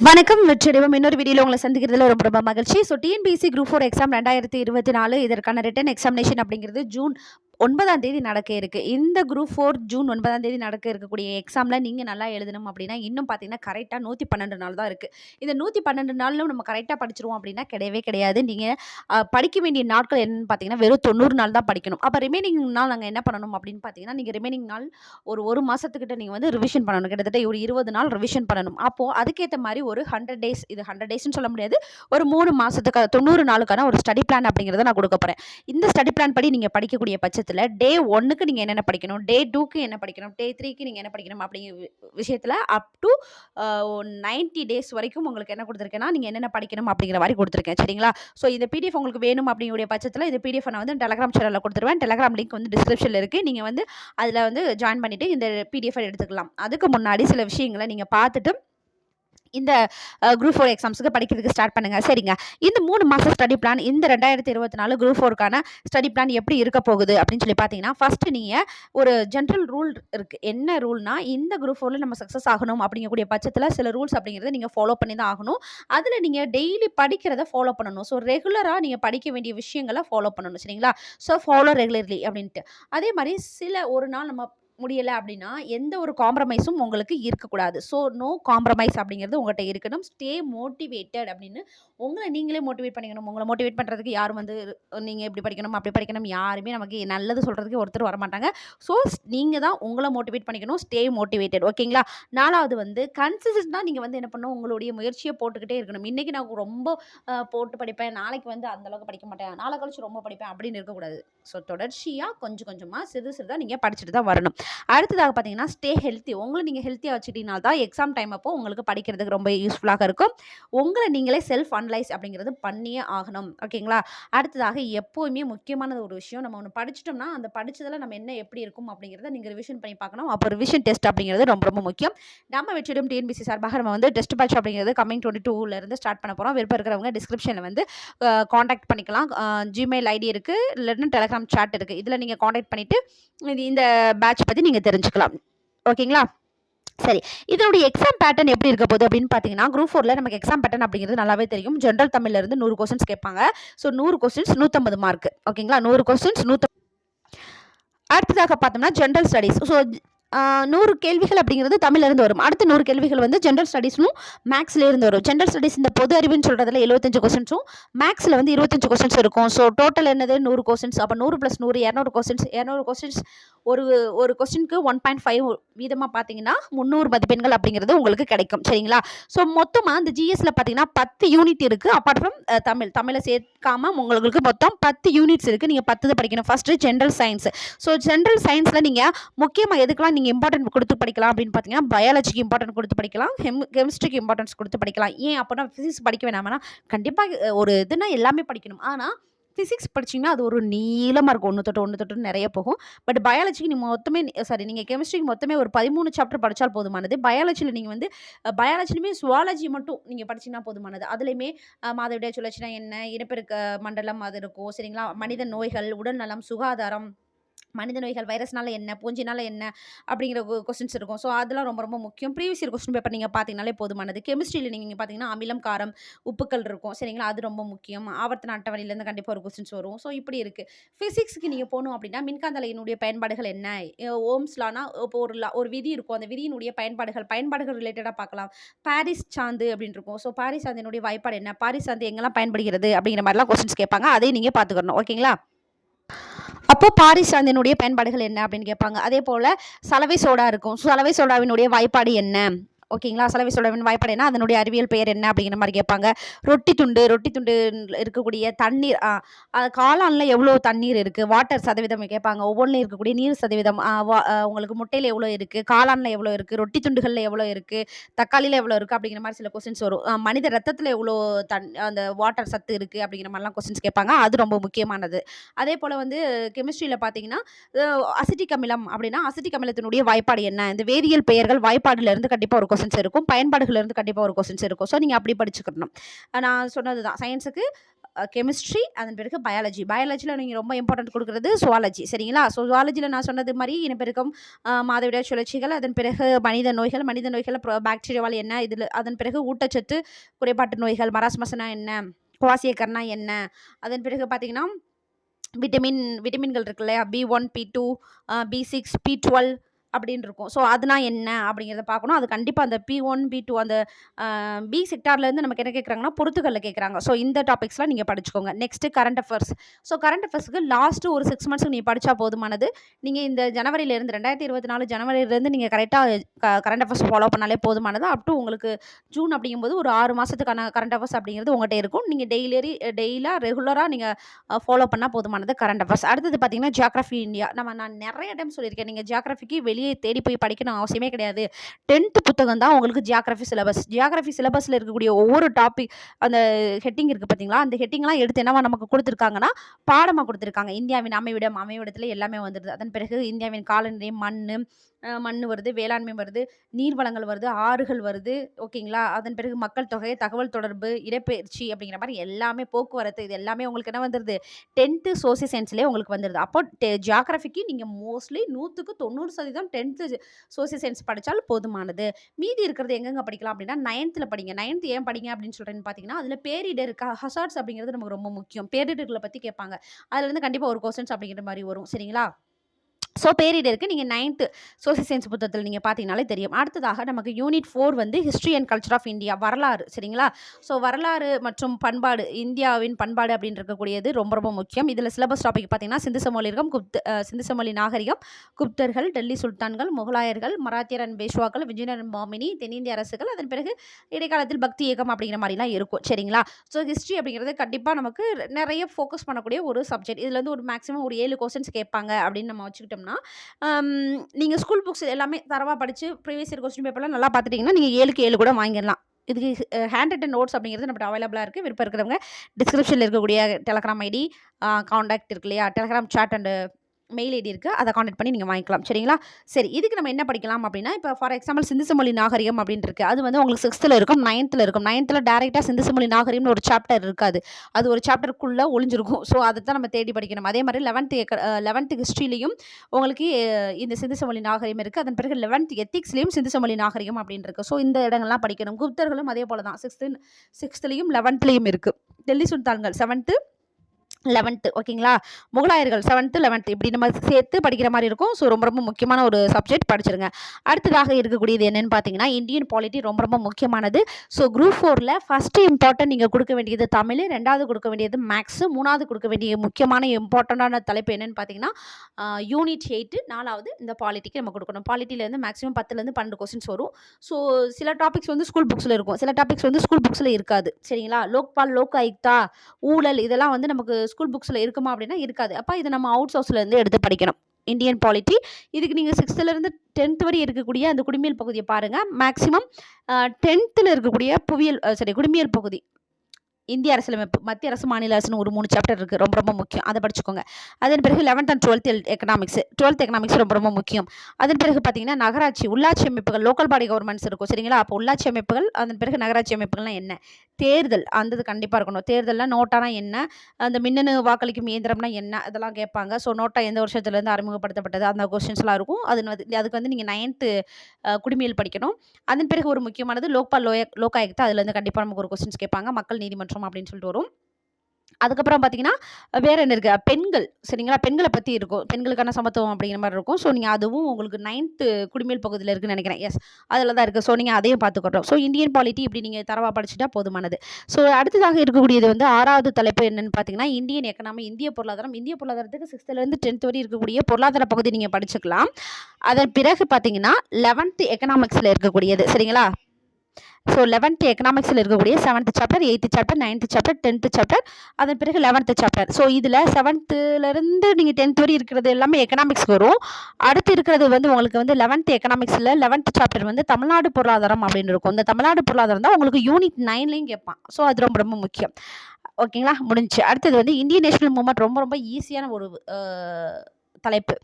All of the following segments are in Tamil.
வணக்கம் வெற்றிடமும் இன்னொரு வீடியோவில் உங்களை சந்திக்கிறதுல ரொம்ப ரொம்ப மகிழ்ச்சி. So TNPSC group four exam ரெண்டாயிரத்தி இருபத்தி நாலு இதற்கான ரிட்டன் எக்ஸாமினேஷன் அப்படிங்கிறது ஜூன் ஒன்பதாம் தேதி நடக்க இருக்குது இந்த குரூப் ஃபோர் ஜூன் ஒன்பதாம் தேதி நடக்க இருக்கக்கூடிய எக்ஸாமில் நீங்கள் நல்லா எழுதணும் அப்படின்னா இன்னும் பார்த்தீங்கன்னா கரெக்டாக நூற்றி பன்னெண்டு நாள் தான் இருக்குது இந்த நூற்றி பன்னெண்டு நாளிலும் நம்ம கரெக்டாக படிச்சிருவோம் அப்படின்னா கிடையவே கிடையாது. நீங்கள் படிக்க வேண்டிய நாட்கள் என்னென்னு பார்த்தீங்கன்னா வெறும் தொண்ணூறு நாள் தான் படிக்கணும். அப்போ ரிமைனிங் நாள் நாங்கள் என்ன பண்ணணும் அப்படின்னு பார்த்தீங்கன்னா நீங்கள் ரிமைனிங் நாள் ஒரு ஒரு மாதத்துக்கிட்ட நீங்கள் வந்து ரிவிஷன் பண்ணணும். கிட்டத்தட்ட ஒரு இருபது நாள் ரிவிஷன் பண்ணணும். அப்போது அதுக்கேற்ற மாதிரி ஒரு ஹண்ட்ரட் டேஸ் இது ஹண்ட்ரட் டேஸ்னு சொல்ல முடியாது. ஒரு மூணு மாதத்துக்கு தொண்ணூறு நாளுக்கான ஒரு ஸ்டடி பிளான் அப்படிங்கிறத நான் கொடுக்க போகிறேன் இந்த ஸ்டடி பிளான் படி நீங்கள் படிக்கக்கூடிய பட்சத்தில் டே ஒன்னுக்கு நீங்கள் என்னென்ன படிக்கணும்? டே டூக்கு என்ன படிக்கணும்? டே த்ரீக்கு நீங்கள் என்ன படிக்கணும்? அப்படிங்கிற விஷயத்தில் அப் டு நைன்ட்டி டேஸ் வரைக்கும் உங்களுக்கு என்ன கொடுத்துருக்கேன்னா நீங்கள் என்னென்ன படிக்கணும் அப்படிங்கிற மாதிரி கொடுத்துருக்கேன். சரிங்களா? ஸோ இந்த பிடிஎஃப் உங்களுக்கு வேணும் அப்படிங்கிற பட்சத்தில் இந்த பிடிஎஃப் நான் வந்து டெலகிராம் சேனலில் கொடுத்துருவேன். டெலகிராம் லிங்க் வந்து டிஸ்கிரிப்ஷனில் இருக்குது நீங்கள் வந்து அதில் வந்து ஜாயின் பண்ணிவிட்டு இந்த பிடிஎஃப் எடுத்துக்கலாம். அதுக்கு முன்னாடி சில விஷயங்களை நீங்கள் பார்த்துட்டு இந்த குரூப் ஃபோர் எக்ஸாம்ஸுக்கு படிக்கிறதுக்கு ஸ்டார்ட் பண்ணுங்கள் சரிங்க. இந்த மூணு மாதம் ஸ்டடி பிளான் இந்த ரெண்டாயிரத்தி இருபத்தி நாலு குரூப் ஃபோருக்கான ஸ்டடி பிளான் எப்படி இருக்க போகுது அப்படின்னு சொல்லி பார்த்தீங்கன்னா ஃபஸ்ட்டு நீங்கள் ஒரு ஜென்ரல் ரூல் இருக்குது என்ன ரூல்னா இந்த குரூப் ஃபோரில் நம்ம சக்ஸஸ் ஆகணும் அப்படிங்கக்கூடிய பட்சத்தில் சில ரூல்ஸ் அப்படிங்கிறத நீங்கள் ஃபாலோ பண்ணி தான் ஆகணும். அதில் நீங்கள் டெய்லி படிக்கிறத ஃபாலோ பண்ணணும். ஸோ ரெகுலராக நீங்கள் படிக்க வேண்டிய விஷயங்களை ஃபாலோ பண்ணணும். சரிங்களா? ஸோ ஃபாலோ ரெகுலர்லி அப்படின்ட்டு. அதே மாதிரி சில ஒரு நாள் நம்ம முடியலை அப்படின்னா எந்த ஒரு காம்ப்ரமைஸும் உங்களுக்கு இருக்கக்கூடாது. ஸோ நோ காம்ப்ரமைஸ் அப்படிங்கிறது உங்கள்கிட்ட இருக்கணும். ஸ்டே மோட்டிவேட்டட் அப்படின்னு உங்களை நீங்களே மோட்டிவேட் பண்ணிக்கணும். உங்களை மோட்டிவேட் பண்ணுறதுக்கு யாரும் வந்து நீங்கள் இப்படி படிக்கணும் அப்படி படிக்கணும் யாருமே நமக்கு நல்லது சொல்கிறதுக்கு ஒருத்தர் வர மாட்டாங்க ஸோ நீங்கள் தான் உங்களை மோட்டிவேட் பண்ணிக்கணும். ஸ்டே மோட்டிவேட்டட் ஓகேங்களா நாலாவது வந்து கன்சிஸ்டண்டாக நீங்கள் வந்து என்ன பண்ணணும்? உங்களுடைய முயற்சியை போட்டுக்கிட்டே இருக்கணும். இன்றைக்கி நான் ரொம்ப போட்டு படிப்பேன். நாளைக்கு வந்து அந்தளவுக்கு படிக்க மாட்டேன். நாளை கழிச்சு ரொம்ப படிப்பேன் அப்படின்னு இருக்கக்கூடாது. ஸோ தொடர்ச்சியாக கொஞ்சம் கொஞ்சமாக சிறு சிறுதாக நீங்கள் படிச்சுட்டு தான் வரணும். அடுத்ததாக பார்த்தீங்கன்னா ஸ்டே ஹெல்த்தி உங்களை நீங்கள் ஹெல்த்தியாக வச்சுக்கிட்டீங்கன்னா தான் எக்ஸாம் டைம் அப்போ உங்களுக்கு படிக்கிறதுக்கு ரொம்ப யூஸ்ஃபுல்லாக இருக்கும். உங்களை நீங்களே செல்ஃப் அனலைஸ் அப்படிங்கிறது பண்ணியே ஆகணும். ஓகேங்களா அடுத்ததாக எப்போவுமே முக்கியமான ஒரு விஷயம். நம்ம ஒன்று படிச்சிட்டோம்னா அந்த படித்ததில் நம்ம என்ன எப்படி இருக்கும் அப்படிங்கிறத நீங்கள் ரிவிஷன் பண்ணி பார்க்கணும். அப்போ ரிவிஷன் டெஸ்ட் அப்படிங்கிறது ரொம்ப ரொம்ப முக்கியம். நம்ம வெற்றிடும் டிஎன்பிசி சார்பாக நம்ம வந்து டெஸ்ட் பேட்ச் அப்படிங்கிறது கமிங் டுவெண்ட்டி டூலேருந்து ஸ்டார்ட் பண்ண போகிறோம் விருப்பம் இருக்கிறவங்க டிஸ்கிரிப்ஷனில் வந்து காண்டாக்ட் பண்ணிக்கலாம். ஜிமெயில் ஐடி இருக்குது இல்லைன்னா டெலகிராம் சாட் இருக்குது இதில் நீங்கள் காண்டாக்ட் பண்ணிவிட்டு இது இந்த பேட்ச் பற்றி நீங்கள் தெரிஞ்சுக்கலாம். ஓகேங்களா? சரி. இதனுடைய எக்ஸாம் பேட்டர்ன் எப்படி இருக்க போகுது அப்படின்னு பார்த்தீங்கன்னா குரூப் ஃபோரில் நமக்கு எக்ஸாம் பேட்டர்ன் அப்படிங்கிறது நல்லாவே தெரியும். ஜென்ரல் தமிழ்ல இருந்து நூறு கொஸ்டின்ஸ் கேட்பாங்க. ஸோ நூறு கொஸ்டின்ஸ் நூற்றம்பது மார்க் ஓகேங்களா? நூறு கொஸ்டின்ஸ் நூற்ற அடுத்ததாக பார்த்தோம்னா ஜென்ரல் ஸ்டடீஸ் ஸோ நூறு கேள்விகள் அப்படிங்கிறது தமிழ்லேருந்து வரும். அடுத்த நூறு கேள்விகள் வந்து ஜென்ரல் ஸ்டடீஸ்னும் மேக்ஸ்லேருந்து வரும். ஜென்ரல் ஸ்டடீஸ் இந்த பொது அறிவுன்னு சொல்கிறதுல எழுபத்தஞ்சு கொஸ்டின்ஸும் மேக்ஸில் வந்து இருபத்தஞ்சு கொஸ்டின்ஸ் இருக்கும். ஸோ டோட்டல் என்னது? நூறு கொஸ்டின்ஸ் அப்போ நூறு ப்ளஸ் நூறு இரநூறு கொஸ்டின்ஸ் இரநூறு கொஸ்டின்ஸ் ஒரு ஒரு கொஸ்டினுக்கு ஒன் பாயிண்ட் ஃபைவ் வீதமாக பார்த்தீங்கன்னா முந்நூறு மதிப்பெண்கள் அப்படிங்கிறது உங்களுக்கு கிடைக்கும். சரிங்களா? ஸோ மொத்தமாக அந்த ஜிஎஸ்சில் பார்த்தீங்கன்னா பத்து யூனிட் இருக்குது அப்பார்ட் ஃப்ரம் தமிழ். தமிழை சேர்க்காம உங்களுக்கு மொத்தம் பத்து யூனிட்ஸ் இருக்குது நீங்கள் பத்து தான் படிக்கணும் first general science so general சயின்ஸில் நீங்கள் முக்கியமாக எதுக்கெல்லாம் நீங்கள் இம்பார்ட்டன்ட் கொடுத்து படிக்கலாம் அப்படின்னு பார்த்தீங்கன்னா பயாலஜிக்கு இம்பார்ட்டன்ட் கொடுத்து படிக்கலாம் ஹெம் கெமிஸ்ட்ரிக்கு இம்பார்ட்டன்ஸ் கொடுத்து படிக்கலாம். ஏன் அப்படின்னா ஃபிசிக்ஸ் படிக்க வேணாம்னா கண்டிப்பாக ஒரு இதுனா எல்லாமே படிக்கணும். ஆனால் ஃபிசிக்ஸ் படிச்சிங்கன்னா அது ஒரு நீளமாக இருக்கும். ஒன்று தொட்டு ஒன்று தொட்டு நிறைய போகும். பட் பயாலஜிக்கு நீங்கள் மொத்தமே சாரி நீங்கள் கெமிஸ்ட்ரிக்கு மொத்தமே ஒரு பதிமூணு சாப்டர் படித்தால் போதுமானது. பயாலஜியில் நீங்கள் வந்து பயாலஜிலுமே சுவாலஜி மட்டும் நீங்கள் படிச்சிங்கன்னா போதுமானது. அதுலேயுமே மாதவிடைய மாதவிடாய் சுழற்சினா என்ன? இனப்பெருக்க மண்டலம் அது இருக்கும். சரிங்களா? மனித நோய்கள் உடல்நலம் சுகாதாரம் மனித நோய்கள் வைரஸ்னால என்ன பூஞ்சினால என்ன அப்படிங்கிற கொஸ்டின்ஸ் இருக்கும். ஸோ அதெல்லாம் ரொம்ப ரொம்ப முக்கியம். ப்ரீவியஸ் இயர் கொஸ்டின் பேப்பர் நீங்கள் பார்த்தீங்கனாலே போதுமானது. கெமிஸ்ட்ரியில் நீங்கள் பார்த்தீங்கன்னா அமிலம் காரம் உப்புக்கள் இருக்கும். சரிங்களா? அது ரொம்ப முக்கியம். ஆவர்த்தன அட்டவணையிலேருந்து கண்டிப்பாக ஒரு கொஸ்டின்ஸ் வரும். ஸோ இப்படி இருக்குது ஃபிசிக்ஸ்க்கு நீங்கள் போகணும் அப்படின்னா மின்காந்தலையினுடைய பயன்பாடுகள் என்ன? ஓம்ஸ்லானா இப்போ ஒரு லா- ஒரு விதி இருக்கும். அந்த விதியினுடைய பயன்பாடுகள் பயன்பாடுகள் ரிலேட்டடாக பார்க்கலாம் பாரிஸ் சாந்து அப்படின்னு இருக்கும். ஸோ பாரிஸ் சாந்தினுடைய வாய்ப்பாடு என்ன? பாரிஸ் சாந்து எங்கெல்லாம் பயன்படுகிறது அப்படிங்கிற மாதிரிலாம் கொஸ்டின்ஸ் கேட்பாங்க. அதையும் நீங்கள் பார்த்துக்கணும் ஓகேங்களா? அப்போ பாரிசாந்தினுடைய பயன்பாடுகள் என்ன அப்படின்னு கேட்பாங்க? அதே போல் சலவை சோடா இருக்கும். சலவை சோடாவினுடைய வாய்ப்பாடு என்ன? ஓகேங்களா? சலவை சோடாவின் வாய்ப்பாடு என்ன அதனுடைய அறிவியல் பெயர் என்ன அப்படிங்கிற மாதிரி கேட்பாங்க. ரொட்டி துண்டு ரொட்டி துண்டு இருக்கக்கூடிய தண்ணீர் காளானில் எவ்வளோ தண்ணீர் இருக்குது வாட்டர் சதவீதம் கேட்பாங்க. ஒவ்வொன்றிலும் இருக்கக்கூடிய நீர் சதவீதம் உங்களுக்கு முட்டையில் எவ்வளோ இருக்குது காளானில் எவ்வளோ இருக்குது ரொட்டி துண்டுகளில் எவ்வளோ இருக்குது தக்காளியில் எவ்வளோ இருக்குது அப்படிங்கிற மாதிரி சில கொஸ்டின்ஸ் வரும். மனித ரத்தத்தில் எவ்வளோ தன் அந்த வாட்டர் சத்து இருக்குது அப்படிங்கிற மாதிரிலாம் கொஸ்டின்ஸ் கேட்பாங்க. அது ரொம்ப முக்கியமானது. அதே போல் வந்து கெமிஸ்ட்ரியில் பார்த்தீங்கன்னா அசிட்டிக் அமிலம் அப்படின்னா அசிட்டிக் அமிலத்தினுடைய வாய்ப்பாடு என்ன? இந்த வேதியியல் பெயர்கள் வாய்ப்பாடுலேருந்து கண்டிப்பாக ஒரு கொஸ்டின்ஸ் இருக்கும். பயன்பாடுகளிலிருந்து கண்டிப்பாக ஒரு கொஸ்டின்ஸ் இருக்கும். ஸோ நீங்கள் அப்படி படிச்சுக்கணும். நான் சொன்னது தான் சயின்ஸுக்கு கெமிஸ்ட்ரி அதன் பிறகு பயாலஜி பயாலஜியில் நீங்கள் ரொம்ப இம்பார்ட்டன்ட் கொடுக்குறது சுவாலஜி சரிங்களா? ஸோ சுவாலஜியில் நான் சொன்னது மாதிரி இனப்பெருக்கம் ஆஹ் மாதவிடாய் சுழற்சிகள் அதன் பிறகு மனித நோய்கள் மனித நோய்கள் பாக்டீரியாவால் என்ன இதில் அதன் பிறகு ஊட்டச்சத்து குறைபாட்டு நோய்கள் மராஸ்மசனா என்ன குவாசியக்கர்னா என்ன அதன் பிறகு பார்த்தீங்கன்னா விட்டமின் விட்டமின்கள் இருக்கு இல்லையா? B one B two B six B twelve அப்படின்னு இருக்கும். ஸோ அதுனா என்ன அப்படிங்கிறத பார்க்கணும். அது கண்டிப்பாக அந்த பி ஒன் பி டூ அந்த பி செக்டார்லேருந்து நமக்கு என்ன கேட்குறாங்கன்னா பொறுத்துகளில் கேட்குறாங்க ஸோ இந்த டாபிக்ஸ்லாம் நீங்கள் படிச்சுக்கோங்க. Next current affairs so current அஃபேர்ஸ்க்கு last ஒரு சிக்ஸ் மந்த்ஸ்க்கு நீங்கள் படித்தா போதுமானது. நீங்கள் இந்த ஜனவரியிலேருந்து ரெண்டாயிரத்தி இருபத்தி நாலு ஜனவரியிலேருந்து நீங்கள் கரெக்டாக கரண்ட் அஃபேர்ஸ் ஃபாலோ பண்ணாலே போதுமானது. அப் டு உங்களுக்கு ஜூன் அப்படிங்கும்போது ஒரு ஆறு மாதத்துக்கான கரண்ட் அஃபேர்ஸ் அப்படிங்கிறது உங்கள்கிட்ட இருக்கும். நீங்கள் டெய்லி டெய்லியாக ரெகுலராக நீங்கள் ஃபாலோ பண்ணால் போதுமானது கரண்ட் அஃபேர்ஸ் அடுத்தது பார்த்தீங்கன்னா ஜியாகிரஃபி இந்தியா நம்ம நான் நிறைய டைம் சொல்லியிருக்கேன். நீங்கள் ஜியாகிரஃபிக்கு வெளியே தேடி போய் படிக்கணும் அவசியமே கிடையாது. டென்த்து புத்தகம் தான் உங்களுக்கு ஜியாகிரஃபி சிலபஸ் ஜியாகிரஃபி சிலபஸில் இருக்கக்கூடிய ஒவ்வொரு டாபிக் அந்த ஹெட்டிங் இருக்குது பார்த்தீங்களா அந்த ஹெட்டிங்லாம் எடுத்து என்னவா நமக்கு கொடுத்துருக்காங்கன்னா பாடமாக கொடுத்துருக்காங்க. இந்தியாவின் அமைவிடம் அமைவிடத்தில் எல்லாமே வந்துடுது அதன் பிறகு இந்தியாவின் காலநிலை மண் மண் வருது வேளாண்மை வருது நீர்வளங்கள் வருது ஆறுகள் வருது ஓகேங்களா? அதன் பிறகு மக்கள் தொகை தகவல் தொடர்பு இடப்பெயர்ச்சி அப்படிங்கிற மாதிரி எல்லாமே போக்குவரத்து இது எல்லாமே உங்களுக்கு என்ன வந்துடுது டென்த்து சோசியல் சயின்ஸ்லேயே உங்களுக்கு வந்துடுது அப்போ ஜியாகிரஃபிக்கு நீங்கள் மோஸ்ட்லி நூற்றுக்கு தொண்ணூறு சதவீதம் டென்த்து சோசியல் சயின்ஸ் படித்தால் போதுமானது. மீதி இருக்கிறது எங்கெங்கே படிக்கலாம் அப்படின்னா நைன்த்தில் படிங்க. நைன்த் ஏன் படிங்க அப்படின்னு சொல்கிறேன்னு பார்த்தீங்கன்னா அதில் பேரிடர் ஹசார்ட்ஸ் அப்படிங்கிறது நமக்கு ரொம்ப முக்கியம். பேரிடர்களை பற்றி கேட்பாங்க. அதுலேருந்து கண்டிப்பாக ஒரு கொஸ்டின்ஸ் அப்படிங்கிற மாதிரி வரும். சரிங்களா? ஸோ பேரிடருக்கு நீங்கள் நைன்த்து சோசியல் சயின்ஸ் புத்தகத்தில் நீங்கள் பார்த்தீங்கனாலே தெரியும். அடுத்ததாக நமக்கு யூனிட் ஃபோர் வந்து history and culture of India வரலாறு சரிங்களா? ஸோ வரலாறு மற்றும் பண்பாடு இந்தியாவின் பண்பாடு அப்படின்னு இருக்கக்கூடியது ரொம்ப ரொம்ப முக்கியம். இதில் சிலபஸ் டாபிக் பார்த்தீங்கன்னா சிந்து சமவெளிகம் குப்த சிந்து சமவெளி நாகரிகம் குப்தர்கள் டெல்லி சுல்தான்கள் முகலாயர்கள் மராத்தியர் அண்ட் பேஷ்வாக்கள் விஜயநகரன் மாமினி தென்னிந்திய அரசுகள் அதன் பிறகு இடைக்காலத்தில் பக்தி இயக்கம் அப்படிங்கிற மாதிரிலாம் இருக்கும் சரிங்களா? ஸோ ஹிஸ்ட்ரி அப்படிங்கிறது கண்டிப்பாக நமக்கு நிறைய ஃபோக்கஸ் பண்ணக்கூடிய ஒரு சப்ஜெக்ட் இதில் வந்து ஒரு மேக்ஸிமம் ஒரு ஏழு கொஸ்டின்ஸ் கேட்பாங்க அப்படின்னு நம்ம வச்சுக்கிட்டோம் வச்சுக்கிட்டோம்னா நீங்கள் ஸ்கூல் புக்ஸ் எல்லாமே தரவாக படித்து ப்ரீவியஸ் இயர் கொஸ்டின் பேப்பர்லாம் நல்லா பார்த்துட்டிங்கன்னா நீங்கள் ஏழுக்கு ஏழு கூட வாங்கிடலாம். இதுக்கு ஹேண்ட் ரிட்டன் நோட்ஸ் அப்படிங்கிறது நம்மகிட்ட அவைலபிளாக இருக்குது விருப்பம் இருக்கிறவங்க டிஸ்கிரிப்ஷனில் இருக்கக்கூடிய டெலகிராம் ஐடி காண்டாக்ட் இருக்கு இல்லையா? Telegram chat and mail ID இருக்குது அதை காண்டாக்ட் பண்ணி நீங்கள் வாங்கிக்கலாம். சரிங்களா? சரி இதுக்கு நம்ம என்ன படிக்கலாம் அப்படின்னா இப்போ ஃபார் எக்ஸாம்பிள் சிந்து மொழி நாகரிகம் அப்படின்னு இருக்குது அது வந்து உங்களுக்கு சிக்ஸ்த்தில் இருக்கும் நைன்த்தில் இருக்கும். நைன்த்தில் டேரெக்டாக சிந்து சமொழி நாகரிகம்னு ஒரு சாப்டர் இருக்காது. அது ஒரு சாப்டருக்குள்ளே ஒளிஞ்சிருக்கும். ஸோ அதை தான் நம்ம தேடி படிக்கணும். அதே மாதிரி லெவன்த்து லெவன்த்து ஹிஸ்ட்ரிலையும் உங்களுக்கு இந்த சிந்துசமொழி நாகரிகம் இருக்குது அதன் பிறகு லெவன்த் எத்திக்ஸ்லேயும் சிந்துசமொழி நாகரிகம் அப்படின்னு இருக்குது ஸோ இந்த இடங்கள்லாம் படிக்கணும். குப்தர்களும் அதே போல தான் சிக்ஸ்த்து சிக்ஸ்த்துலேயும் லெவன்த்லேயும் இருக்குது டெல்லி சுல்தான்கள் செவன்த்து லெவன்த்து ஓகேங்களா முகலாயர்கள் செவன்த்து லெவன்த்து இப்படி நம்ம சேர்த்து படிக்கிற மாதிரி இருக்கும். ஸோ ரொம்ப ரொம்ப முக்கியமான ஒரு சப்ஜெக்ட் படிச்சிருங்க. அடுத்ததாக இருக்கக்கூடியது என்னென்னு பார்த்தீங்கன்னா இந்தியன் பாலிட்டி ரொம்ப ரொம்ப முக்கியமானது. ஸோ குரூப் ஃபோரில் ஃபஸ்ட்டு இம்பார்ட்டன்ட் நீங்கள் கொடுக்க வேண்டியது தமிழ் ரெண்டாவது கொடுக்க வேண்டியது மேக்ஸு மூணாவது கொடுக்க வேண்டிய முக்கியமான இம்பார்ட்டண்ட்டான தலைப்பு என்னன்னு பார்த்தீங்கன்னா யூனிட் எயிட்டு நாலாவது இந்த பாலிட்டிக்கு நம்ம கொடுக்கணும். பாலிட்டிலேருந்து மேக்ஸிமம் பத்துலேருந்து பன்னெண்டு கொஸ்டின்ஸ் வரும். ஸோ சில டாபிக்ஸ் வந்து ஸ்கூல் புக்ஸில் இருக்கும். சில டாபிக்ஸ் வந்து ஸ்கூல் புக்ஸில் இருக்காது. சரிங்களா? லோக்பால் லோக் ஆயுக்தா ஊழல் இதெல்லாம் வந்து நமக்கு ஸ்கூல் புக்ஸில் இருக்குமா அப்படின்னா இருக்காது. அப்போ இதை நம்ம அவுட் சோர்ஸ்லேருந்து எடுத்து படிக்கணும். இந்தியன் பாலிட்டி இதுக்கு நீங்கள் சிக்ஸ்த்துலேருந்து டென்த் வரை இருக்கக்கூடிய அந்த குடிமியல் பகுதியை பாருங்கள் மேக்ஸிமம் டென்த்தில் இருக்கக்கூடிய புவியியல் சரி குடிமியல் பகுதி. இந்திய அரசியலமைப்பு மத்திய அரசு மாநில அரசுன்னு ஒரு மூணு சாப்டர் இருக்குது ரொம்ப ரொம்ப முக்கியம். அதை படிச்சுக்கோங்க. அதன் பிறகு eleventh and twelfth economics twelfth economics ரொம்ப ரொம்ப முக்கியம். அதன் பிறகு பார்த்தீங்கன்னா நகராட்சி உள்ளாட்சி அமைப்புகள் லோக்கல் பாடி கவர்மெண்ட்ஸ் இருக்கும். சரிங்களா? அப்போ உள்ளாட்சி அமைப்புகள் அதன் பிறகு நகராட்சி அமைப்புகள்லாம் என்ன? தேர்தல் அந்த இது கண்டிப்பாக இருக்கணும். தேர்தல்னா நோட்டானா என்ன? அந்த மின்னணு வாக்களிக்கும் இயந்திரம்னா என்ன? இதெல்லாம் கேட்பாங்க. ஸோ நோட்டா எந்த வருஷத்துலேருந்து அறிமுகப்படுத்தப்பட்டது? அந்த கொஸ்டின்ஸ்லாம் இருக்கும். அது வந்து அதுக்கு வந்து நீங்கள் நைன்த்து குடிமையில் படிக்கணும். அதன் பிறகு ஒரு முக்கியமானது லோக்பால் லோய லோகாயுக்தா அதுலேருந்து கண்டிப்பாக நமக்கு ஒரு கொஸ்டின்ஸ் கேட்பாங்க. மக்கள் நீதிமன்றம் அப்படின்னு சொல்லிட்டு வரும். அதுக்கப்புறம் பார்த்தீங்கன்னா வேறு என்ன இருக்குது பெண்கள். சரிங்களா? பெண்களை பற்றி இருக்கும். பெண்களுக்கான சமத்துவம் அப்படிங்கிற மாதிரி இருக்கும். ஸோ நீங்கள் அதுவும் உங்களுக்கு நைன்த்து குடிமேல் பகுதியில் இருக்குன்னு நினைக்கிறேன். எஸ் அதில் தான் இருக்குது ஸோ நீங்கள் அதையும் பார்த்துக்கட்டும் ஸோ இந்தியன் பாலிட்டி இப்படி நீங்கள் தரவாக படிச்சுட்டா போதுமானது. ஸோ அடுத்ததாக இருக்கக்கூடியது வந்து ஆறாவது தலைப்பு என்னென்னு பார்த்தீங்கன்னா இந்தியன் எக்கனாமி இந்திய பொருளாதாரம். இந்திய பொருளாதாரத்துக்கு சிக்ஸ்த்துலேருந்து டென்த் வரை இருக்கக்கூடிய பொருளாதார பகுதி நீங்கள் படிச்சுக்கலாம். அதன் பிறகு பார்த்தீங்கன்னா லெவன்த்து எக்கனாமிக்ஸில் இருக்கக்கூடியது. சரிங்களா? ஸோ லெவன்த்து எக்கனாமிக்ஸில் இருக்கக்கூடிய seventh chapter eighth chapter ninth chapter tenth chapter அதன் பிறகு லெவன்த்து சாப்டர் ஸோ இதில் செவன்த்துலேருந்து நீங்கள் டென்த் வரை இருக்கிறது எல்லாமே எக்கனாமிக்ஸ் வரும். அடுத்து இருக்கிறது வந்து உங்களுக்கு வந்து லெவன்த்து எக்கனாமிக்ஸில் லெவன்த்து சாப்டர் வந்து தமிழ்நாடு பொருளாதாரம் அப்படின்னு இருக்கும். இந்த தமிழ்நாடு பொருளாதாரம் தான் உங்களுக்கு யூனிட் நைன்லேயும் கேட்பான். ஸோ அது ரொம்ப ரொம்ப முக்கியம். ஓகேங்களா? முடிஞ்சு அடுத்தது வந்து இந்தியன் நேஷனல் மூமெண்ட் ரொம்ப ரொம்ப ஈஸியான ஒரு தலைப்பு.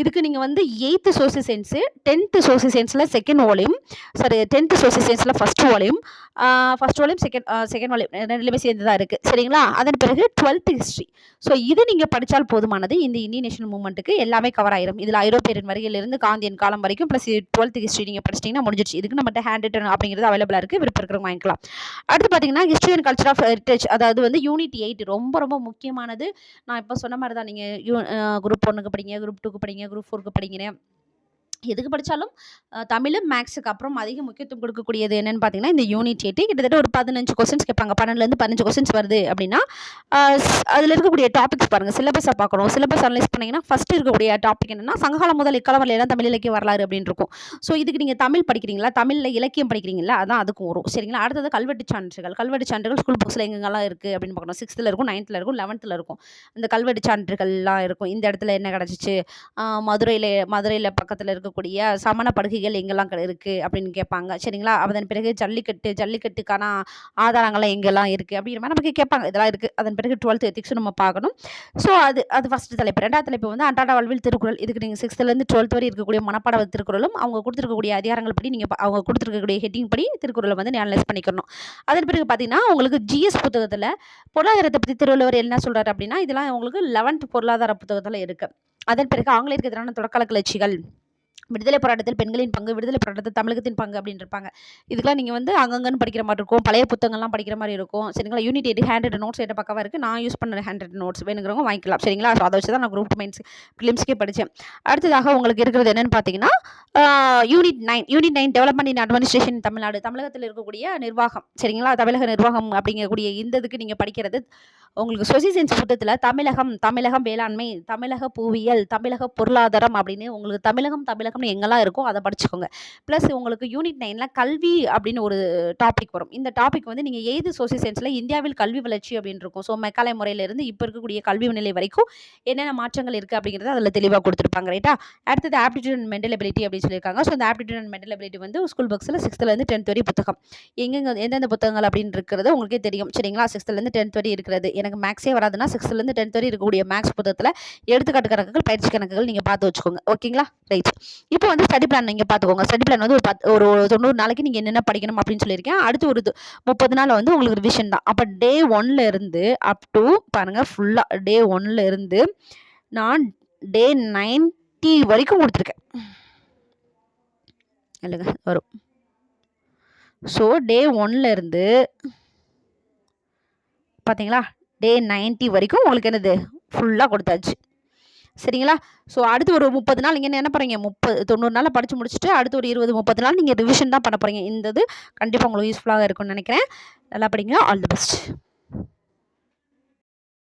இதுக்கு நீங்கள் வந்து eighth social science tenth social சயின்ஸில் second volume sorry tenth social சயின்ஸில் first volume first volume second second volume ரெண்டுமே சேர்ந்து தான் இருக்குது சரிங்களா? அதன் பிறகு டுவெல்த்து ஹிஸ்ட்ரி ஸோ இது நீங்கள் படித்தால் போதுமானது. இந்த இந்தியன் நேஷனல் மூவ்மெண்ட்டுக்கு எல்லாமே கவர் ஆயிரும். இதில் ஐரோப்பியரின் வரையிலிருந்து காந்தியன் காலம் வரைக்கும் ப்ளஸ் டுவெல்த்து ஹிஸ்ட்ரி நீங்கள் படிச்சிட்டிங்கன்னா முடிஞ்சிருச்சு. இதுக்கு நம்மகிட்ட ஹேண்ட் ரிட்டன் அப்படிங்கிறது அவைலபிளாக இருக்குது விருப்பம் இருக்கிறவங்க வாங்கிக்கலாம். அடுத்து பார்த்தீங்கன்னா history and culture of heritage அதாவது வந்து யூனிட் எயிட் ரொம்ப ரொம்ப முக்கியமானது. நான் இப்போ சொன்ன மாதிரி தான் நீங்கள் யூ குரூப் ஒன்றுக்கு படிங்க குரூப் டூக்கு படிங்க குரூப் ஃபோருக்கு படிக்கிறேன் எதுக்கு படித்தாலும் தமிழ் மேக்ஸுக்கு அப்புறம் அதிக முக்கியத்துவம் கொடுக்கக்கூடியது என்னென்னு பார்த்தீங்கன்னா இந்த யூனிட் எயிட்டு கிட்டத்தட்ட ஒரு பதினஞ்சு கொஸ்டின்ஸ் கேட்பாங்க. பன்னெண்டுலேருந்து பதினஞ்சு கொஸ்டின்ஸ் வருது அப்படின்னா அதில் இருக்கக்கூடிய டாபிக்ஸ் பாருங்கள் சிலபஸை பார்க்கணும். சிலபஸ் அனலைஸ் பண்ணிங்கன்னா ஃபஸ்ட்டு இருக்கக்கூடிய டாபிக் என்னென்னா சங்ககாலம் முதல் இக்காலம் வரையிலாம் தமிழ் இலக்கிய வரலாறு அப்படின்னு இருக்கும். ஸோ இதுக்கு நீங்கள் தமிழ் படிக்கிறீங்களா? தமிழில் இலக்கியம் படிக்கிறீங்களா? அதான் அதுக்கும் வரும். சரிங்களா? அடுத்தது கல்வெட்டு சான்றுகள். கல்வெட்டு சான்றுகள் ஸ்கூல் புக்ஸில் எங்கெங்கெல்லாம் இருக்குது அப்படின்னு பார்க்கணும். சிக்ஸ்த்தில் இருக்கும் நைன்த்தில் இருக்கும் லெவன்த்தில் இருக்கும். இந்த கல்வெட்டு சான்றுகள்லாம் இருக்கும். இந்த இடத்துல என்ன கிடச்சிச்சு? மதுரையில் மதுரையில் பக்கத்தில் இருக்க இருக்கக்கூடிய சமண படுகைகள் எங்கெல்லாம் இருக்குது அப்படின்னு கேட்பாங்க. சரிங்களா? அதன் பிறகு ஜல்லிக்கட்டு ஜல்லிக்கட்டுக்கான ஆதாரங்கள்லாம் எங்கெல்லாம் இருக்குது அப்படிங்கிற மாதிரி நமக்கு கேட்பாங்க. இதெல்லாம் இருக்குது அதன் பிறகு டுவெல்த் எத்திக்ஸும் நம்ம பார்க்கணும். ஸோ அது அது ஃபஸ்ட்டு தலைப்பு. ரெண்டாவது தலைப்பு வந்து அன்றாட வாழ்வில் திருக்குறள். இதுக்கு நீங்கள் சிக்ஸ்த்துலேருந்து டுவெல்த் வரை இருக்கக்கூடிய மனப்பாட திருக்குறளும் அவங்க கொடுத்துருக்கக்கூடிய அதிகாரங்கள் படி நீங்கள் அவங்க கொடுத்துருக்கக்கூடிய ஹெட்டிங் படி திருக்குறளை வந்து அனலைஸ் பண்ணிக்கணும். அதன் பிறகு பார்த்தீங்கன்னா உங்களுக்கு ஜிஎஸ் புத்தகத்தில் பொருளாதாரத்தை பற்றி திருவள்ளுவர் என்ன சொல்கிறார் அப்படின்னா இதெல்லாம் உங்களுக்கு லெவன்த் பொருளாதார புத்தகத்தில் இருக்குது அதன் பிறகு ஆங்கிலேயருக்கு எதிரான தொடக்கல கிளர்ச்சிகள். விடுதலை போராட்டத்தில் பெண்களின் பங்கு விடுதலை போராட்டத்தில் தமிழகத்தின் பங்கு அப்படின்னு இருப்பாங்க. இதுக்கெல்லாம் நீங்கள் வந்து அங்கங்கன்னு படிக்கிற மாதிரி இருக்கும். பழைய புத்தகங்கள்லாம் படிக்கிற மாதிரி இருக்கும். சரிங்களா? யூனிட் எயிட் ஹேண்ட்ரட் நோட்ஸ் எட்ட பக்கவாக இருக்குது நான் யூஸ் பண்ண ஹேண்ட்ரட் நோட்ஸ் வேணுங்கிறவங்க வாங்கிக்கலாம். சரிங்களா? ஸோ அதை வச்சு தான் நான் குரூப் மைன்ஸ் ஃபிலிம்ஸ்க்கே படித்தேன் அடுத்ததாக உங்களுக்கு இருக்கிறது என்னென்னு பார்த்தீங்கன்னா unit nine unit nine development in administration Tamil Nadu. தமிழகத்தில் இருக்கக்கூடிய நிர்வாகம். சரிங்களா? தமிழக நிர்வாகம் அப்படிங்கக்கூடிய இந்த இதுக்கு நீங்கள் படிக்கிறது உங்களுக்கு சொசி சயின்ஸ் புத்தகத்தில் தமிழகம் தமிழகம் வேளாண்மை தமிழக புவியியல் தமிழக பொருளாதாரம் அப்படின்னு உங்களுக்கு தமிழகம் தமிழகம்னு எங்கெல்லாம் இருக்கோ அதை படிச்சுக்கோங்க. ப்ளஸ் உங்களுக்கு யூனிட் நைனில் கல்வி அப்படின்னு ஒரு டாபிக் வரும். இந்த டாபிக் வந்து நீங்கள் எய்து சோசியல் சயின்ஸில் இந்தியாவில் கல்வி வளர்ச்சி அப்படின்னு இருக்கும். ஸோ மெக்காலை முறையிலேருந்து இப்போ இருக்கக்கூடிய கல்வி நிலை வரைக்கும் என்னென்ன மாற்றங்கள் இருக்குது அப்படிங்கிறத அதில் தெளிவாக கொடுத்துருப்பாங்க ரைட்டா அடுத்தது ஆப்டிடியூட் அண்ட் மென்டல் எபிலிட்டி அப்படின்னு சொல்லியிருக்காங்க. ஸோ அந்த ஆப்டிடியூட் அண்ட் மென்டல் எபிலிட்டி வந்து ஸ்கூல் புக்ஸில் சிக்ஸ்த்துலேருந்து டென்த் வரை புத்தகம். எங்கெங்க எந்தெந்த புத்தகங்கள் அப்படின்னு இருக்கிறது உங்களுக்கே தெரியும். சரிங்களா? சிக்ஸ்த்துலேருந்து டென்த் வரை இருக்கிறது. எனக்கு மேக்ஸே வராதுன்னா சிக்ஸ்த்துலேருந்து டென்த் வரை இருக்கக்கூடிய மேக்ஸ் புத்தகத்தில் எடுத்துக்காட்டு கணக்குகள் பயிற்சி கணக்குகள் நீங்கள் பார்த்து வச்சுக்கோங்க. ஓகேங்களா ரைட் இப்போ வந்து ஸ்டடி பிளான் நீங்கள் பார்த்துக்கோங்க ஸ்டடி பிளான் வந்து ஒரு பத்து ஒரு தொண்ணூறு நாளைக்கு நீங்கள் என்னென்ன படிக்கணும் அப்படின்னு சொல்லியிருக்கேன். அடுத்து ஒரு முப்பது நாள் வந்து உங்களுக்கு ரிவிஷன் தான். அப்போ டே ஒன்ல இருந்து அப் டு பாருங்கள் ஃபுல்லாக டே ஒன்ல இருந்து நான் டே நைன்ட்டி வரைக்கும் கொடுத்துருக்கேன். இல்லைங்க வரும். ஸோ டே ஒன்ல இருந்து பார்த்தீங்களா டே நைன்ட்டி வரைக்கும் உங்களுக்கு என்னது? ஃபுல்லாக கொடுத்தாச்சு. சரிங்களா? ஸோ அடுத்து ஒரு முப்பது நாள் நீங்கள் என்ன பண்ணுறீங்க முப்பது தொண்ணூறு நாளில் படித்து முடிச்சுட்டு அடுத்து ஒரு இருபது முப்பது நாள் நீங்கள் ரிவிஷன் தான் பண்ண போகிறீங்க இந்த இது கண்டிப்பாக உங்களுக்கு யூஸ்ஃபுல்லாக இருக்கும்னு நினைக்கிறேன். நல்லா படிங்க. All the best